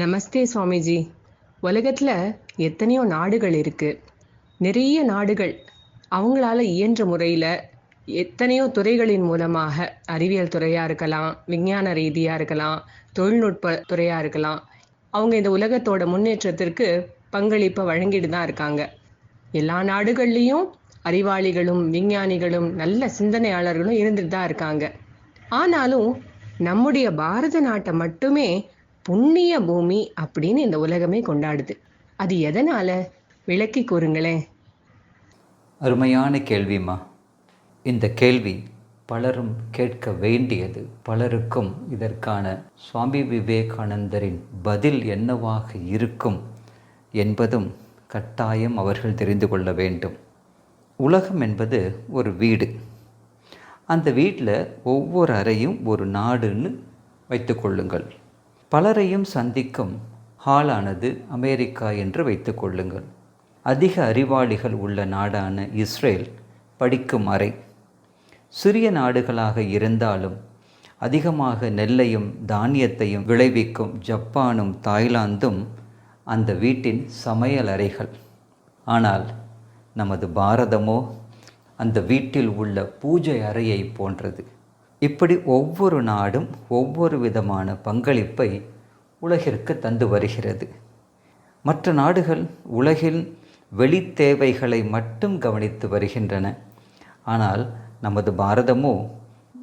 நமஸ்தே சுவாமிஜி. உலகத்தில் எத்தனையோ நாடுகள் இருக்குது நிறைய நாடுகள் அவங்களால இயன்ற முறையில் எத்தனையோ துறைகளின் மூலமாக அறிவியல் துறையாக இருக்கலாம் விஞ்ஞான ரீதியாக இருக்கலாம் தொழில்நுட்ப துறையாக இருக்கலாம். அவங்க இந்த உலகத்தோட முன்னேற்றத்திற்கு பங்களிப்பை வழங்கிட்டு தான் இருக்காங்க. எல்லா நாடுகள்லேயும் அறிவாளிகளும் விஞ்ஞானிகளும் நல்ல சிந்தனையாளர்களும் இருந்துட்டு தான் இருக்காங்க. ஆனாலும் நம்முடைய பாரத நாட்டை மட்டுமே புண்ணிய பூமி அப்படின்னு இந்த உலகமே கொண்டாடுது. அது எதனால? விளக்கி கூறுங்களேன். அருமையான கேள்விம்மா. இந்த கேள்வி பலரும் கேட்க வேண்டியது பலருக்கும் இதற்கான சுவாமி விவேகானந்தரின் பதில் என்னவாக இருக்கும் என்பதும் கட்டாயம் அவர்கள் தெரிந்து கொள்ள வேண்டும். உலகம் என்பது ஒரு வீடு. அந்த வீட்டில் ஒவ்வொரு அறையும் ஒரு நாடுன்னு வைத்துக்கொள்ளுங்கள் பலரையும் சந்திக்கும் ஹாலானது அமெரிக்கா என்று வைத்துக்கொள்ளுங்கள் அதிக அறிவாளிகள் உள்ள நாடான இஸ்ரேல் படிக்கும் அறை. சிறிய நாடுகளாக இருந்தாலும் அதிகமாக நெல்லையும் தானியத்தையும் விளைவிக்கும் ஜப்பானும் தாய்லாந்தும் அந்த வீட்டின் சமையல் அறைகள். ஆனால் நமது பாரதமோ அந்த வீட்டில் உள்ள பூஜை அறையை போன்றது. இப்படி ஒவ்வொரு நாடும் ஒவ்வொரு விதமான பங்களிப்பை உலகிற்கு தந்து வருகிறது. மற்ற நாடுகள் உலகில் வெளி தேவைகளை மட்டும் கவனித்து வருகின்றன. ஆனால் நமது பாரதமோ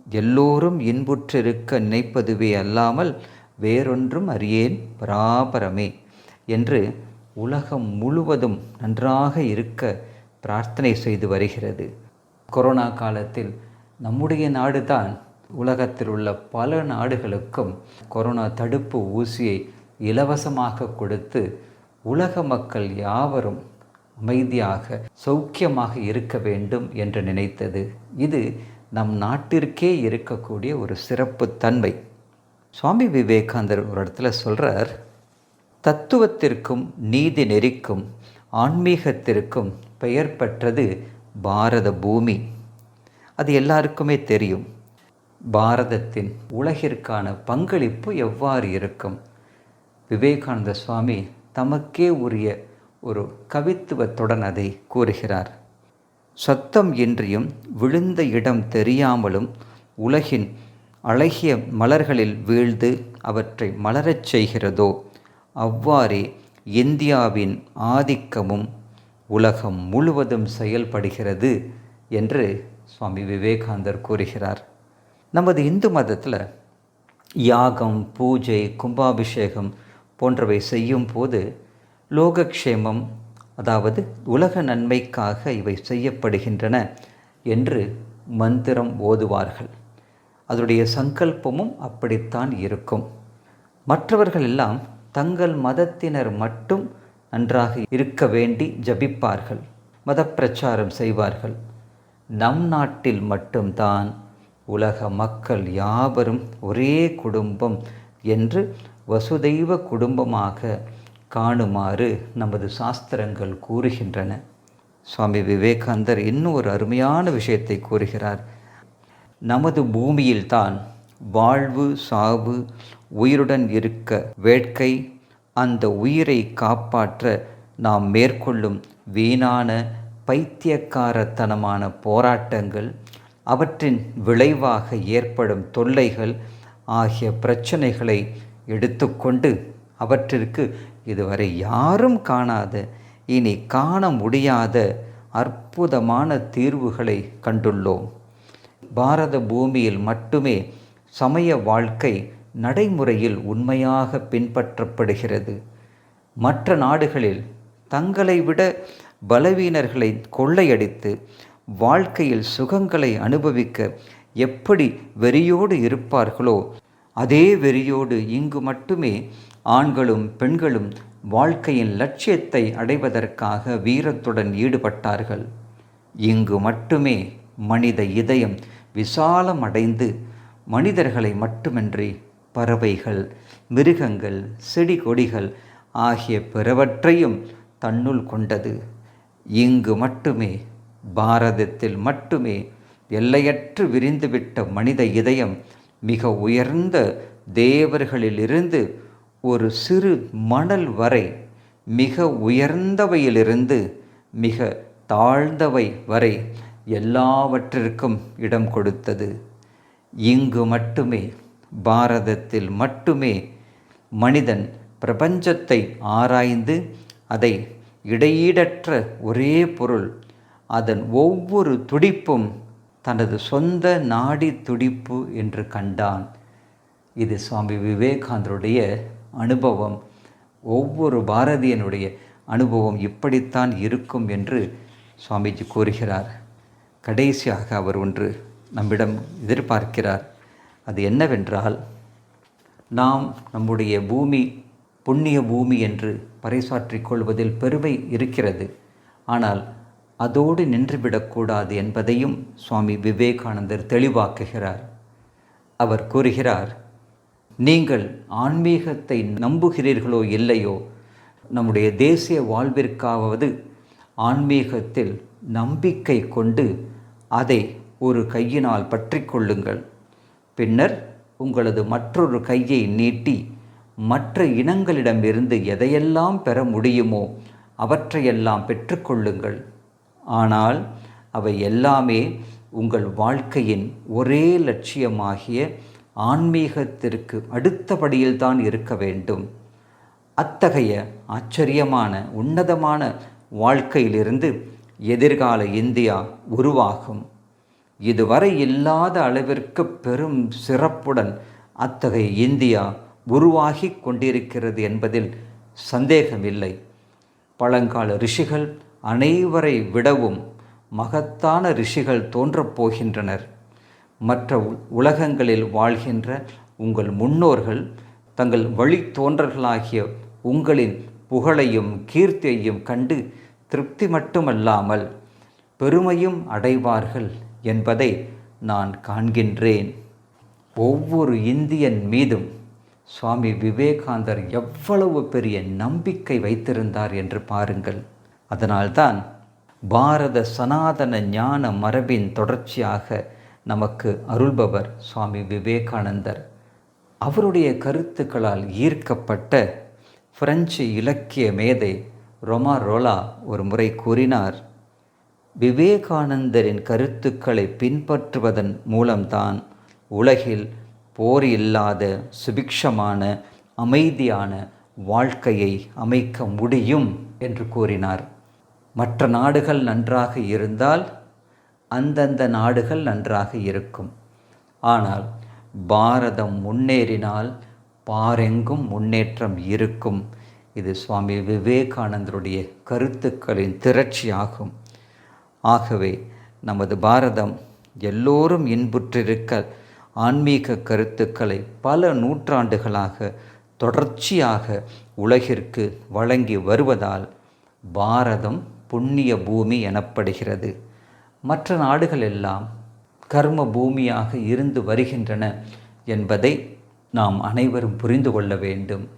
எல்லோரும் இன்புற்றிருக்க நினைப்பதுவே அல்லாமல் வேறொன்றும் அறியேன் பராபரமே என்று உலகம் முழுவதும் நன்றாக இருக்க பிரார்த்தனை செய்து வருகிறது. கொரோனா காலத்தில் நம்முடைய நாடுதான் உலகத்தில் உள்ள பல நாடுகளுக்கும் கொரோனா தடுப்பு ஊசியை இலவசமாக கொடுத்து உலக மக்கள் யாவரும் அமைதியாக சௌக்கியமாக இருக்க வேண்டும் என்று நினைத்தது. இது நம் நாட்டிற்கே இருக்கக்கூடிய ஒரு சிறப்பு தன்மை. சுவாமி விவேகானந்தர் ஒரு இடத்துல சொல்கிறார் தத்துவத்திற்கும் நீதி நெறிக்கும் ஆன்மீகத்திற்கும் பெயர் பெற்றது பாரத பூமி. அது எல்லாருக்குமே தெரியும். பாரதத்தின் உலகிற்கான பங்களிப்பு எவ்வாறு இருக்கும்? விவேகானந்த சுவாமி தமக்கே உரிய ஒரு கவித்துவத்துடன் அதை கூறுகிறார். சத்தம் இன்றியும் விழுந்த இடம் தெரியாமலும் உலகின் அழகிய மலர்களில் வீழ்ந்து அவற்றை மலரச் செய்கிறதோ அவ்வாறே இந்தியாவின் ஆதிக்கமும் உலகம் முழுவதும் செயல்படுகிறது என்று சுவாமி விவேகானந்தர் கூறுகிறார். நமது இந்து மதத்தில் யாகம் பூஜை கும்பாபிஷேகம் போன்றவை செய்யும் போது லோகக்ஷேமம் அதாவது உலக நன்மைக்காக இவை செய்யப்படுகின்றன என்று மந்திரம் ஓதுவார்கள். அதனுடைய சங்கல்பமும் அப்படித்தான் இருக்கும். மற்றவர்கள் எல்லாம் தங்கள் மதத்தினர் மட்டும் நன்றாக இருக்க வேண்டி ஜபிப்பார்கள் மத பிரச்சாரம் செய்வார்கள். நம் நாட்டில் மட்டும்தான் உலக மக்கள் யாவரும் ஒரே குடும்பம் என்று வசுதெய்வ குடும்பமாக காணுமாறு நமது சாஸ்திரங்கள் கூறுகின்றன. சுவாமி விவேகானந்தர் இன்னும் ஒரு அருமையான விஷயத்தை கூறுகிறார். நமது பூமியில்தான் வாழ்வு சாவு உயிருடன் இருக்க வேட்கை அந்த உயிரை காப்பாற்ற நாம் மேற்கொள்ளும் வீணான பைத்தியக்காரத்தனமான போராட்டங்கள் அவற்றின் விளைவாக ஏற்படும் தொல்லைகள் ஆகிய பிரச்சனைகளை எடுத்துக்கொண்டு அவற்றிற்கு இதுவரை யாரும் காணாத இனி காண முடியாத அற்புதமான தீர்வுகளை கண்டுள்ளோம். பாரத பூமியில் மட்டுமே சமய வாழ்க்கை நடைமுறையில் உண்மையாக பின்பற்றப்படுகிறது. மற்ற நாடுகளில் தங்களை விட பலவீனர்களை கொள்ளையடித்து வாழ்க்கையில் சுகங்களை அனுபவிக்க எப்படி வெறியோடு இருப்பார்களோ அதே வெறியோடு இங்கு மட்டுமே ஆண்களும் பெண்களும் வாழ்க்கையின் லட்சியத்தை அடைவதற்காக வீரத்துடன் ஈடுபட்டார்கள். இங்கு மட்டுமே மனித இதயம் விசாலம் அடைந்து மனிதர்களை மட்டுமின்றி பறவைகள் மிருகங்கள் செடி கொடிகள் ஆகிய பிறவற்றையும் தன்னுள் கொண்டது. இங்கு மட்டுமே பாரதத்தில் மட்டுமே எல்லையற்று விரிந்துவிட்ட மனித இதயம் மிக உயர்ந்த தேவர்களிலிருந்து ஒரு சிறு மணல் வரை மிக உயர்ந்தவையிலிருந்து மிக தாழ்ந்தவை வரை எல்லாவற்றிற்கும் இடம் கொடுத்தது. இங்கு மட்டுமே பாரதத்தில் மட்டுமே மனிதன் பிரபஞ்சத்தை ஆராய்ந்து அதை இடையீடற்ற ஒரே பொருள் அதன் ஒவ்வொரு துடிப்பும் தனது சொந்த நாடி துடிப்பு என்று கண்டான். இது சுவாமி விவேகானந்தருடைய அனுபவம். ஒவ்வொரு பாரதியனுடைய அனுபவம் இப்படித்தான் இருக்கும் என்று சுவாமிஜி கூறுகிறார். கடைசியாக அவர் ஒன்று நம்மிடம் எதிர்பார்க்கிறார். அது என்னவென்றால் நாம் நம்முடைய பூமி புண்ணிய பூமி என்று பறைசாற்றிக் கொள்வதில் பெருமை இருக்கிறது. ஆனால் அதோடு நின்றுவிடக்கூடாது என்பதையும் சுவாமி விவேகானந்தர் தெளிவாக்குகிறார். அவர் கூறுகிறார் நீங்கள் ஆன்மீகத்தை நம்புகிறீர்களோ இல்லையோ நம்முடைய தேசிய வாழ்விற்காவது ஆன்மீகத்தில் நம்பிக்கை கொண்டு அதை ஒரு கையினால் பற்றி கொள்ளுங்கள். பின்னர் உங்களது மற்றொரு கையை நீட்டி மற்ற இனங்களிடமிருந்து எதையெல்லாம் பெற முடியுமோ அவற்றையெல்லாம் பெற்றுக்கொள்ளுங்கள் ஆனால் அவை எல்லாமே உங்கள் வாழ்க்கையின் ஒரே லட்சியமாகிய ஆன்மீகத்திற்கு அடுத்தபடியில்தான் இருக்க வேண்டும். அத்தகைய ஆச்சரியமான உன்னதமான வாழ்க்கையிலிருந்து எதிர்கால இந்தியா உருவாகும். இதுவரை இல்லாத அளவிற்கு பெரும் சிறப்புடன் அத்தகைய இந்தியா உருவாகி கொண்டிருக்கிறது என்பதில் சந்தேகமில்லை. பழங்கால ரிஷிகள் அனைவரை விடவும் மகத்தான ரிஷிகள் தோன்றப் போகின்றனர். மற்ற உலகங்களில் வாழ்கின்ற உங்கள் முன்னோர்கள் தங்கள் வழித்தோன்றர்களாகிய உங்களின் புகழையும் கீர்த்தியையும் கண்டு திருப்தி மட்டுமல்லாமல் பெருமையும் அடைவார்கள் என்பதை நான் காண்கின்றேன். ஒவ்வொரு இந்தியன் மீதும் சுவாமி விவேகானந்தர் எவ்வளவு பெரிய நம்பிக்கை வைத்திருந்தார் என்று பாருங்கள். அதனால்தான் பாரத சனாதன ஞான மரபின் தொடர்ச்சியாக நமக்கு அருள்பவர் சுவாமி விவேகானந்தர். அவருடைய கருத்துக்களால் ஈர்க்கப்பட்ட பிரெஞ்சு இலக்கிய மேதை ரொமா ரோலா ஒரு முறை கூறினார் விவேகானந்தரின் கருத்துக்களை பின்பற்றுவதன் மூலம்தான் உலகில் போர் இல்லாத சுபிக்ஷமான அமைதியான வாழ்க்கையை அமைக்க முடியும் என்று கூறினார். மற்ற நாடுகள் நன்றாக இருந்தால் அந்தந்த நாடுகள் நன்றாக இருக்கும். ஆனால் பாரதம் முன்னேறினால் பாரெங்கும் முன்னேற்றம் இருக்கும். இது சுவாமி விவேகானந்தருடைய கருத்துக்களின் திரட்சியாகும். ஆகவே நமது பாரதம் எல்லோரும் இன்புற்றிருக்க ஆன்மீக கருத்துக்களை பல நூற்றாண்டுகளாக தொடர்ச்சியாக உலகிற்கு வழங்கி வருவதால் பாரதம் புண்ணிய பூமி எனப்படுகிறது. மற்ற நாடுகள் எல்லாம் கர்ம பூமியாக இருந்து வருகின்றன என்பதை நாம் அனைவரும் புரிந்து கொள்ள வேண்டும்.